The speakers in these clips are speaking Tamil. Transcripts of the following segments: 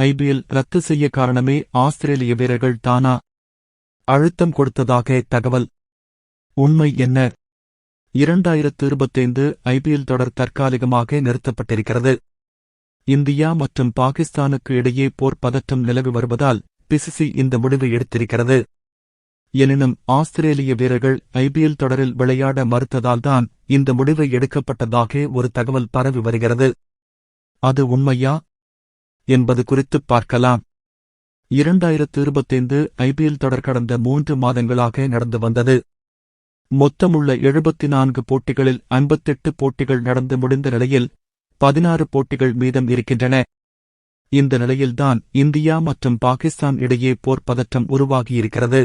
ஐபிஎல் ரத்து செய்ய காரணமே ஆஸ்திரேலிய வீரர்கள் தானா? அழுத்தம் கொடுத்ததாக தகவல். உண்மை என்ன? இரண்டாயிரத்து இருபத்தைந்து ஐபிஎல் தொடர் தற்காலிகமாக நிறுத்தப்பட்டிருக்கிறது. இந்தியா மற்றும் பாகிஸ்தானுக்கு இடையே போர் பதற்றம் நிலவி வருவதால் பிசிசி இந்த முடிவை எடுத்திருக்கிறது. எனினும் ஆஸ்திரேலிய வீரர்கள் ஐபிஎல் தொடரில் விளையாட மறுத்ததால்தான் இந்த முடிவை எடுக்கப்பட்டதாக ஒரு தகவல் பரவி வருகிறது. அது உண்மையா? என்பது குறித்து பார்க்கலாம். இரண்டாயிரத்து இருபத்தைந்து ஐபிஎல் தொடர் கடந்த மூன்று மாதங்களாக நடந்து வந்தது. மொத்தமுள்ள எழுபத்தி நான்கு போட்டிகளில் ஐம்பத்தெட்டு போட்டிகள் நடந்து முடிந்த நிலையில் பதினாறு போட்டிகள் மீதம் இருக்கின்றன. இந்த நிலையில்தான் இந்தியா மற்றும் பாகிஸ்தான் இடையே போர் பதற்றம் உருவாகியிருக்கிறது.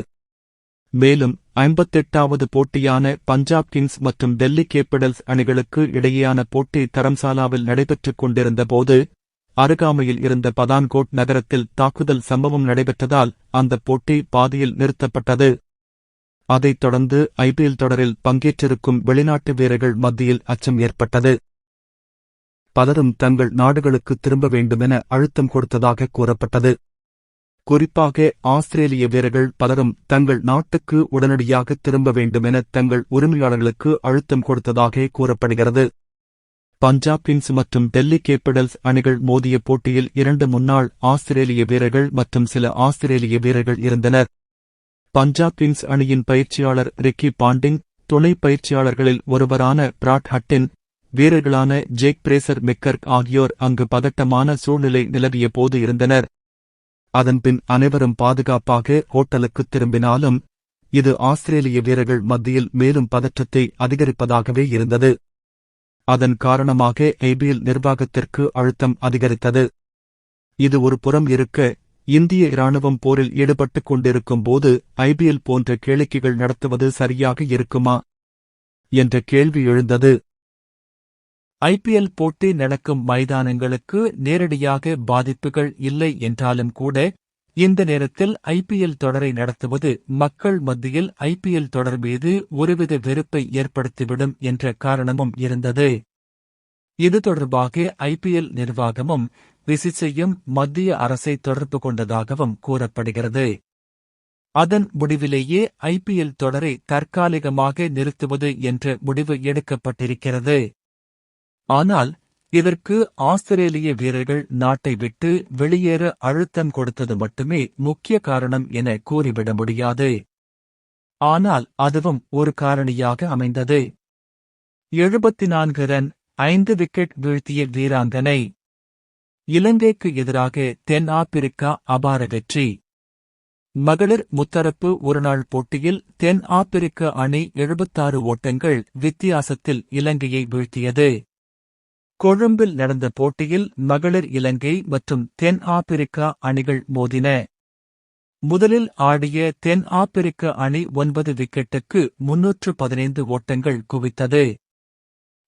மேலும் ஐம்பத்தெட்டாவது போட்டியான பஞ்சாப் கிங்ஸ் மற்றும் டெல்லி கேபிடல்ஸ் அணிகளுக்கு இடையேயான போட்டி தரம்சாலாவில் நடைபெற்றுக் கொண்டிருந்தபோது அருகாமையில் இருந்த பதான்கோட் நகரத்தில் தாக்குதல் சம்பவம் நடைபெற்றதால் அந்த போட்டி பாதியில் நிறுத்தப்பட்டது. அதைத் தொடர்ந்து ஐபிஎல் தொடரில் பங்கேற்றிருக்கும் வெளிநாட்டு வீரர்கள் மத்தியில் அச்சம் ஏற்பட்டது. பலரும் தங்கள் நாடுகளுக்கு திரும்ப வேண்டுமென அழுத்தம் கொடுத்ததாக கூறப்பட்டது. குறிப்பாக ஆஸ்திரேலிய வீரர்கள் பலரும் தங்கள் நாட்டுக்கு உடனடியாக திரும்ப வேண்டுமென தங்கள் உரிமையாளர்களுக்கு அழுத்தம் கொடுத்ததாக கூறப்படுகிறது. பஞ்சாப் கிங்ஸ் மற்றும் டெல்லி கேபிடல்ஸ் அணிகள் மோதிய போட்டியில் இரண்டு முன்னாள் ஆஸ்திரேலிய வீரர்கள் மற்றும் சில ஆஸ்திரேலிய வீரர்கள் இருந்தனர். பஞ்சாப் கிங்ஸ் அணியின் பயிற்சியாளர் ரிக்கி பாண்டிங் துணை பயிற்சியாளர்களில் ஒருவரான பிராட் ஹட்டின் வீரர்களான ஜேக் பிரேசர் மெக்கர்க் ஆகியோர் அங்கு பதட்டமான சூழ்நிலை நிலவிய போது இருந்தனர். அதன்பின் அனைவரும் பாதுகாப்பாக ஹோட்டலுக்கு திரும்பினாலும் இது ஆஸ்திரேலிய வீரர்கள் மத்தியில் மேலும் பதற்றத்தை அதிகரிப்பதாகவே இருந்தது. அதன் காரணமாக ஐபிஎல் நிர்வாகத்திற்கு அழுத்தம் அதிகரித்தது. இது ஒரு புறம் இருக்க இந்திய இராணுவம் போரில் ஈடுபட்டுக் கொண்டிருக்கும் போது ஐபிஎல் போன்ற கேளிக்கைகள் நடத்துவது சரியாக இருக்குமா? என்ற கேள்வி எழுந்தது. ஐபிஎல் போட்டி நடக்கும் மைதானங்களுக்கு நேரடியாக பாதிப்புகள் இல்லை என்றாலும் கூட இந்த நேரத்தில் ஐபிஎல் தொடரை நடத்துவது மக்கள் மத்தியில் ஐபிஎல் தொடர் மீது ஒருவித வெறுப்பை ஏற்படுத்திவிடும் என்ற காரணமும் இருந்தது. இது தொடர்பாக ஐபிஎல் நிர்வாகமும் விசிசையும் மத்திய அரசை தொடர்பு கொண்டதாகவும் கூறப்படுகிறது. அதன் முடிவிலேயே ஐபிஎல் தொடரை தற்காலிகமாக நிறுத்துவது என்ற முடிவு எடுக்கப்பட்டிருக்கிறது. ஆனால் இதற்கு ஆஸ்திரேலிய வீரர்கள் நாட்டை விட்டு வெளியேற அழுத்தம் கொடுத்தது மட்டுமே முக்கிய காரணம் என கூறிவிட முடியாது. ஆனால் அதுவும் ஒரு காரணியாக அமைந்தது. எழுபத்தி நான்கு ரன் ஐந்து விக்கெட் வீழ்த்திய வீராங்கனை. இலங்கைக்கு எதிராக தென் ஆப்பிரிக்கா அபார வெற்றி. மகளிர் முத்தரப்பு ஒருநாள் போட்டியில் தென் ஆப்பிரிக்க அணி எழுபத்தாறு ஓட்டங்கள் வித்தியாசத்தில் இலங்கையை வீழ்த்தியது. கொழும்பில் நடந்த போட்டியில் மகளிர் இலங்கை மற்றும் தென் ஆப்பிரிக்கா அணிகள் மோதின. முதலில் ஆடிய தென் ஆப்பிரிக்க அணி ஒன்பது விக்கெட்டுக்கு முன்னூற்று பதினைந்து ஓட்டங்கள் குவித்தது.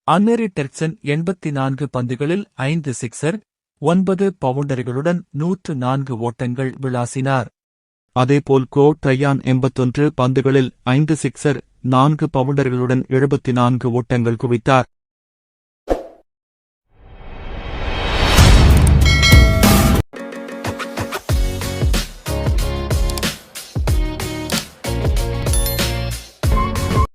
அன்னரி டெர்க்சன் எண்பத்தி நான்கு பந்துகளில் ஐந்து சிக்சர் ஒன்பது பவுண்டர்களுடன் நூற்று நான்கு ஓட்டங்கள் விளாசினார். அதேபோல் கோ ட்ரையான் எண்பத்தொன்று பந்துகளில் ஐந்து சிக்சர் நான்கு பவுண்டர்களுடன் எழுபத்தி நான்கு ஓட்டங்கள் குவித்தார்.